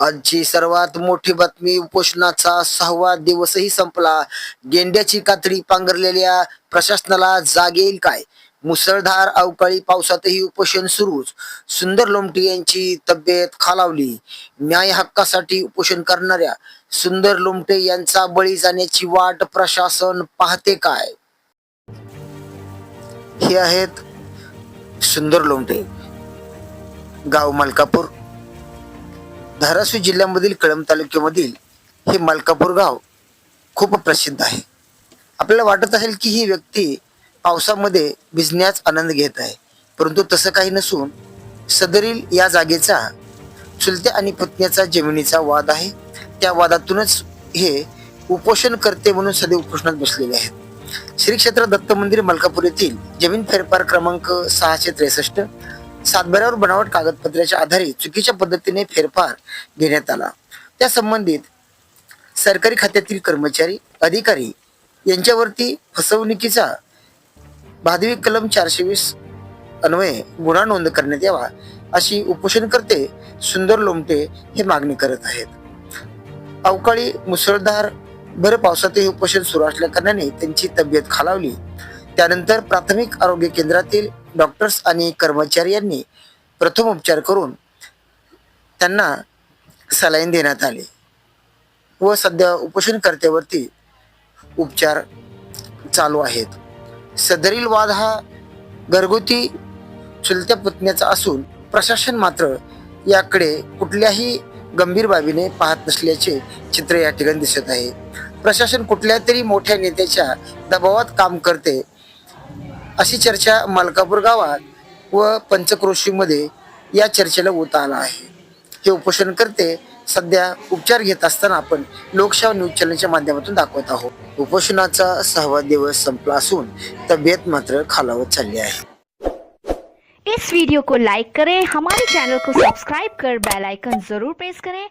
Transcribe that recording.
आजची सर्वात मोठी बातमी उपोषणाचा सहावा दिवसही संपला. गेंड्याची कातडी पांघरलेल्या प्रशासनाला जाग येईल काय? मुसळधार अवकाळी पावसातही उपोषण सुरूच. सुंदर लोमटी यांची तब्येत खालावली. न्याय हक्कासाठी उपोषण करणाऱ्या सुंदर लोमटे यांचा बळी जाण्याची वाट प्रशासन पाहते काय? हे आहेत सुंदर लोमटे. गाव मलकापूर. धाराशिव जिल्ह्यामधील कळंब तालुक्यामधील हे मलकापूर गाव खूप प्रसिद्ध आहे. आपल्याला वाटत असेल की ही व्यक्ती पावसामध्ये भिजण्यास आनंद घेत आहे. परंतु तसं काही नसून सदरील या जागेचा चुलत्या आणि पत्नीचा जमिनीचा वाद आहे. त्या वादातूनच हे उपोषण करते म्हणून सदैव उपोषणात बसलेले आहेत. श्री क्षेत्र दत्त मंदिर मलकापूर येथील जमीन फेरफार क्रमांक सहाशे त्रेसष्ट सातबाऱ्यावर बनावट कागदपत्राच्या आधारे चुकीच्या पद्धतीने फेरफार घेण्यात आला. त्या संबंधित सरकारी खात्यातील कर्मचारी अधिकारी यांच्यावरती फसवणुकीचा भादवी कलम चारशे वीस अन्वये गुन्हा नोंद करण्यात यावा अशी उपोषणकर्ते सुंदर लोमटे हे मागणी करत आहेत. अवकाळी मुसळधार भर पावसातही उपोषण सुरू असल्या कारणाने त्यांची तब्येत खालावली. त्यानंतर प्राथमिक आरोग्य केंद्रातील डॉक्टर्स आणि कर्मचारी यांनी प्रथम उपचार करून त्यांना सलाईन देण्यात आले व सध्या उपोषणकर्त्यावरती उपचार चालू आहेत. सदरील वाद हा घरगुती चुलत्या पुतण्याचा असून प्रशासन मात्र याकडे कुठल्याही गंभीर बाबीने पाहत नसल्याचे चित्र या ठिकाणी दिसत आहे. प्रशासन कुठल्या तरी मोठ्या नेत्याच्या दबावात काम करते अशी चर्चा मलकापूर गावात व पंचक्रोशीमध्ये या चर्चेला होत आला आहे. हे उपोषण करते सध्या उपचार घेत असताना आपण लोकशाह न्यूज चॅनलच्या माध्यमातून दाखवत आहोत. उपोषणाचा सहावा दिवस संपला असून तब्येत मात्र खालावत चालली आहे. इस वीडियो को लाइक करें हमारे चैनल को सब्सक्राइब कर बेल आइकन जरूर प्रेस करें।